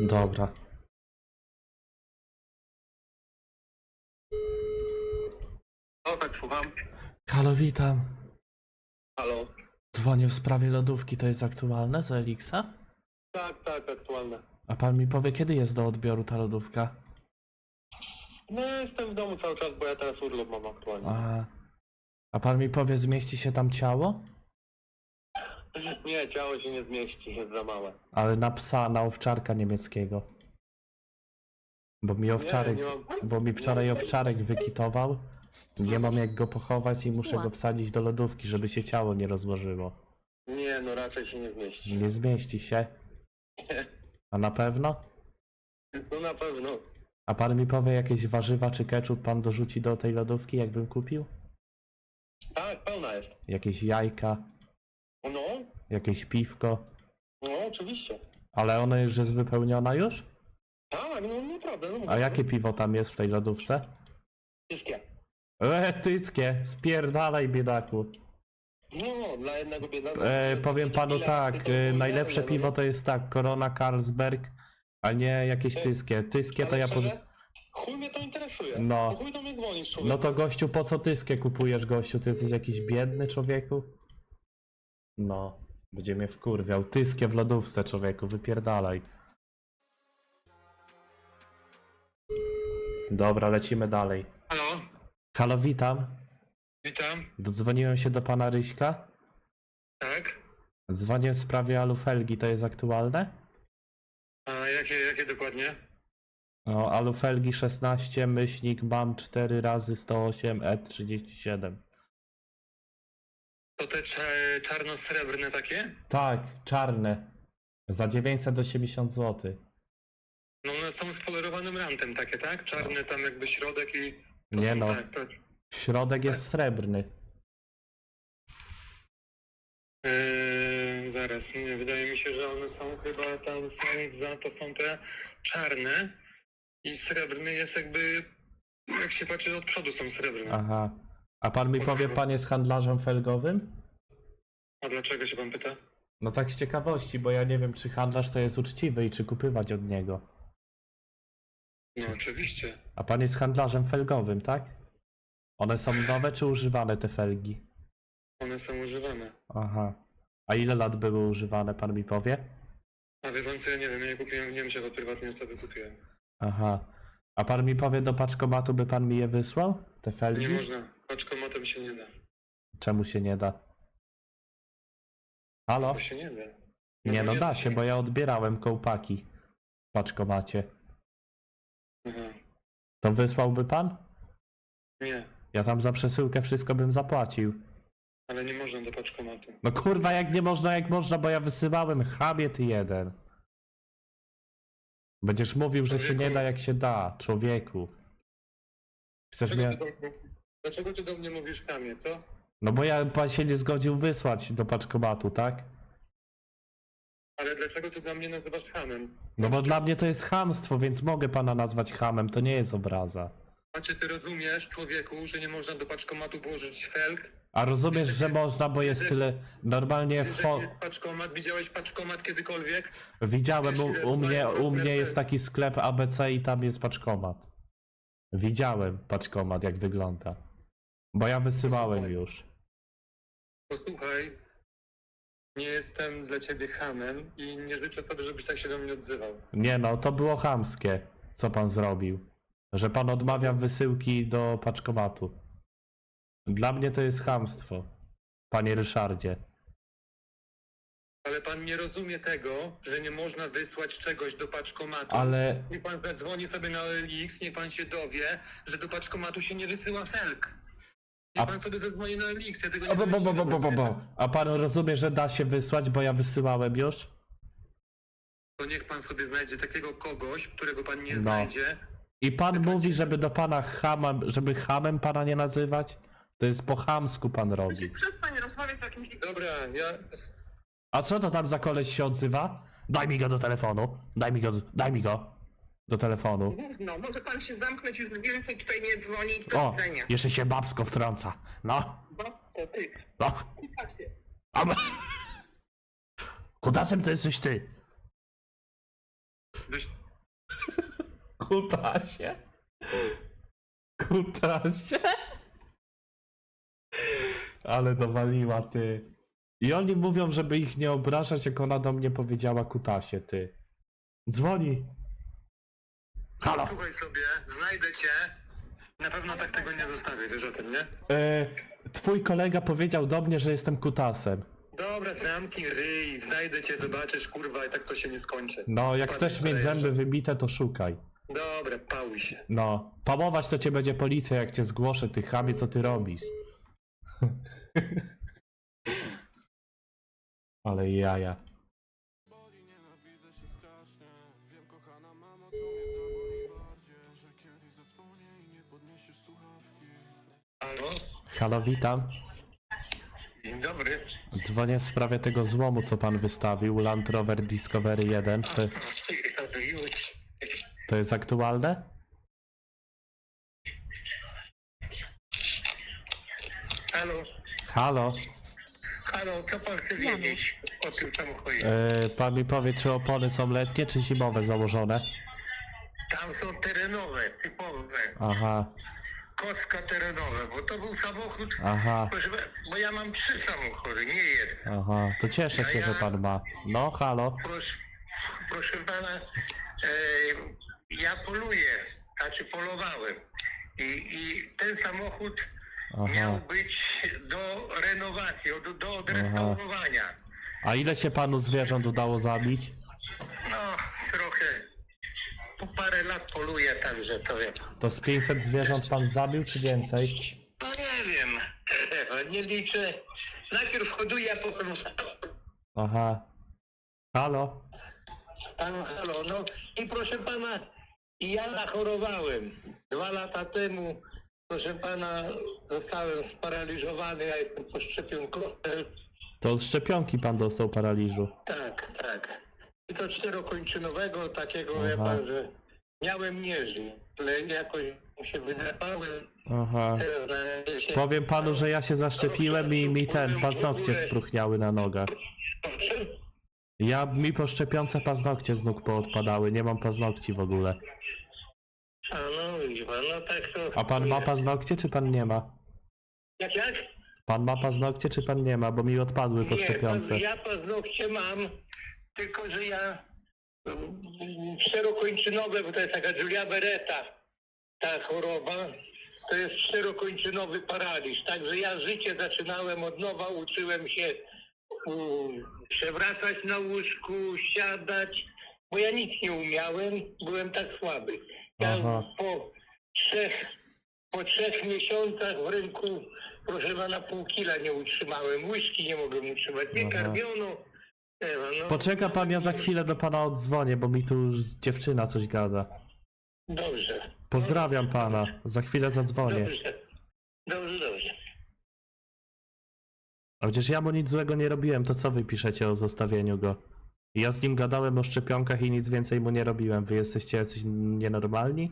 Dobra. O, tak, słucham. Halo, witam. Halo. Dzwonię w sprawie lodówki, to jest aktualne z Elixa? Tak, tak, aktualne. A pan mi powie, kiedy jest do odbioru ta lodówka? No, jestem w domu cały czas, bo ja teraz urlop mam aktualnie. A, a pan mi powie, zmieści się tam ciało? Nie, ciało się nie zmieści, jest za małe. Ale na psa, na owczarka niemieckiego. Bo mi owczarek, nie mam- bo mi wczoraj owczarek wykitował. Nie mam jak go pochować i muszę go wsadzić do lodówki, żeby się ciało nie rozłożyło. Nie, no raczej się nie zmieści. Nie zmieści się. A na pewno? No na pewno. A pan mi powie, jakieś warzywa czy ketchup pan dorzuci do tej lodówki, jakbym kupił? Tak, pełna jest. Jakieś jajka, jakieś piwko. no oczywiście. Ale ona już jest wypełniona już? Tak, no naprawdę. No, A jakie piwo tam jest w tej lodówce? Wszystkie. E, tyckie, spierdalaj biedaku. No, no, dla jednego biednego. E, powiem panu tak, e, najlepsze piwo to jest tak, Corona Carlsberg, a nie jakieś tyskie. Tyskie to ja... Poz... Chuj mnie to interesuje. No. No. Chuj do mnie dzwonisz, człowiek. No to gościu, po co tyskie kupujesz, gościu? Ty jesteś jakiś biedny człowieku? No, będzie mnie wkurwiał. Tyskie w lodówce, człowieku, wypierdalaj. Dobra, lecimy dalej. Halo, Halo, witam. witam. Dodzwoniłem się do pana Ryśka. Tak. Dzwonię w sprawie alufelgi, to jest aktualne? A jakie, jakie dokładnie? No, alufelgi 16, myślnik mam 4 razy 108 E37. To te czarno-srebrne takie? Tak, czarne. Za 980 zł. No one są z polerowanym rantem takie, tak? Czarny tam jakby środek i... to Nie są, no, Tak, tak. środek jest srebrny. Eee, zaraz, nie, wydaje mi się, że one są chyba tam są za, to są te czarne i srebrny jest jakby, jak się patrzy od przodu są srebrne. Aha. A pan mi powie, pan jest handlarzem felgowym? A dlaczego się pan pyta? No tak z ciekawości, bo ja nie wiem, czy handlarz to jest uczciwy i czy kupywać od niego. No oczywiście. A pan jest handlarzem felgowym, tak? One są nowe czy używane te felgi? One są używane. Aha. A ile lat były używane, pan mi powie? A wie pan co, ja nie wiem, ja je kupiłem w Niemczech, od prywatnej osoby kupiłem. Aha. A pan mi powie do paczkomatu, by pan mi je wysłał? Te felgi? Nie można, paczkomatem się nie da. Czemu się nie da? Halo? To się nie da. Nie bo no nie da się, bo ja odbierałem kołpaki w paczkomacie. Aha. To wysłałby pan? Nie, Ja tam za przesyłkę wszystko bym zapłacił. ale nie można do paczkomatu. No kurwa, jak nie można, jak można, bo ja wysyłałem chamie ty jeden. Będziesz mówił, że się nie da jak się da, człowieku. Chcesz Dlaczego mnie... ty, do, dlaczego ty do mnie mówisz kamie, co? No bo ja pan się nie zgodził wysłać do paczkomatu, tak? Ale dlaczego ty dla mnie nazywasz hamem? No bo dla mnie to jest chamstwo, więc mogę pana nazwać hamem, to nie jest obraza. A czy ty rozumiesz, człowieku, że nie można do paczkomatu włożyć felg? A rozumiesz, że można, bo jest tyle... Normalnie fo... paczkomat, widziałeś paczkomat kiedykolwiek? Widziałem, u, u, mnie, u mnie jest taki sklep ABC i tam jest paczkomat. Widziałem paczkomat, jak wygląda. Bo ja wysyłałem już. Posłuchaj, nie jestem dla ciebie hamem i nie życzę tobie, żebyś tak się do mnie odzywał. Nie no, to było chamskie, co pan zrobił. Że pan odmawia wysyłki do paczkomatu. Dla mnie to jest chamstwo, panie Ryszardzie. Ale pan nie rozumie tego, że nie można wysłać czegoś do paczkomatu. Ale Niech pan zadzwoni sobie na LX, niech pan się dowie, że do paczkomatu się nie wysyła felg. Niech A- pan sobie zadzwoni na LX, ja tego nie A, bo, bo, bo, wymyśliłem. bo, bo, bo. A pan rozumie, że da się wysłać, bo ja wysyłałem już? To niech pan sobie znajdzie takiego kogoś, którego pan nie No. znajdzie. I pan mówi, żeby do pana chama, żeby hamem pana nie nazywać? To jest po chamsku pan robi. Przestań rozmawiać z jakimś... Dobra, ja... A co to tam za koleś się odzywa? Daj mi go do telefonu. Daj mi go, daj mi go. Do telefonu. No, może pan się zamknąć, już więcej tutaj nie dzwonić, do O, widzenia. jeszcze się babsko wtrąca. No, Babsko, ty, no. kupacie. A ma- Kutasem to jesteś ty. Wiesz, Kutasie. Kutasie. Ale dowaliła ty. I oni mówią, żeby ich nie obrażać, jak ona do mnie powiedziała kutasie, ty. Dzwoni. Halo. Słuchaj sobie, znajdę cię. Na pewno tak tego nie zostawię, wiesz o tym, nie? E, twój kolega powiedział do mnie, że jestem kutasem. Dobra, zamknij ryj, znajdę cię, zobaczysz, kurwa, i tak to się nie skończy. No, jak Spadaj chcesz mieć sobie, zęby wybite, to szukaj. Dobra, pałuj się. No, pamować to cię będzie policja, jak cię zgłoszę, ty chamie, co ty robisz. Ale jaja. Halo? Witam. Dzień dobry. Dzwonię w sprawie tego złomu, co pan wystawił, Land Rover Discovery 1. To, to jest aktualne? Halo? Halo, Halo, co pan chce wiedzieć o tym samochodzie? e, pan mi powie, czy opony są letnie, czy zimowe założone? Tam są terenowe, typowe. Aha, Kostka terenowe, bo to był samochód. aha, Proszę, bo ja mam trzy samochody, nie jeden. aha. To cieszę się, że pan ma. No, halo. Proszę, proszę pana, e, ja poluję, znaczy polowałem. I, I ten samochód miał być do renowacji, do, do odrestaurowania. A ile się panu zwierząt udało zabić? No, trochę. Po parę lat poluję, także to wiem. To z 500 zwierząt pan zabił, czy więcej? No nie wiem, nie liczę. Najpierw hoduję, a potem... Aha. Halo? Halo, halo, no i proszę pana, ja zachorowałem. Dwa lata temu, proszę pana, zostałem sparaliżowany, ja jestem poszczepionkowy. To od szczepionki pan dostał paraliżu. Tak, tak. I to czterokończynowego, takiego, wie Aha. pan, że miałem mierzyć, ale jakoś się wydawały. Aha. Teraz na się... Powiem panu, że ja się zaszczepiłem i mi ten, paznokcie spruchniały na nogach. Ja, mi po szczepionce paznokcie z nóg poodpadały, nie mam paznokci w ogóle. A no, no tak to... A pan ma paznokcie, czy pan nie ma? Jak, jak? Pan ma paznokcie, czy pan nie ma, bo mi odpadły po Nie, szczepionce. pan- ja paznokcie mam, tylko że ja mm, czterokończynowe, bo to jest taka Julia Beretta, ta choroba, to jest czterokończynowy paraliż. Także ja życie zaczynałem od nowa, uczyłem się um, przewracać na łóżku, siadać, bo ja nic nie umiałem, byłem tak słaby. Ja Aha. po trzech, po trzech miesiącach w rynku, proszę pana, pół kila nie utrzymałem, łyżki nie mogłem utrzymać, nie Aha. karmiono. Ewa, no, Poczeka pan, ja za chwilę do pana odzwonię, bo mi tu dziewczyna coś gada. Dobrze, Pozdrawiam pana, za chwilę zadzwonię. dobrze, dobrze, dobrze. A przecież ja mu nic złego nie robiłem, to co wy piszecie o zostawieniu go? Ja z nim gadałem o szczepionkach i nic więcej mu nie robiłem. Wy jesteście jacyś nienormalni?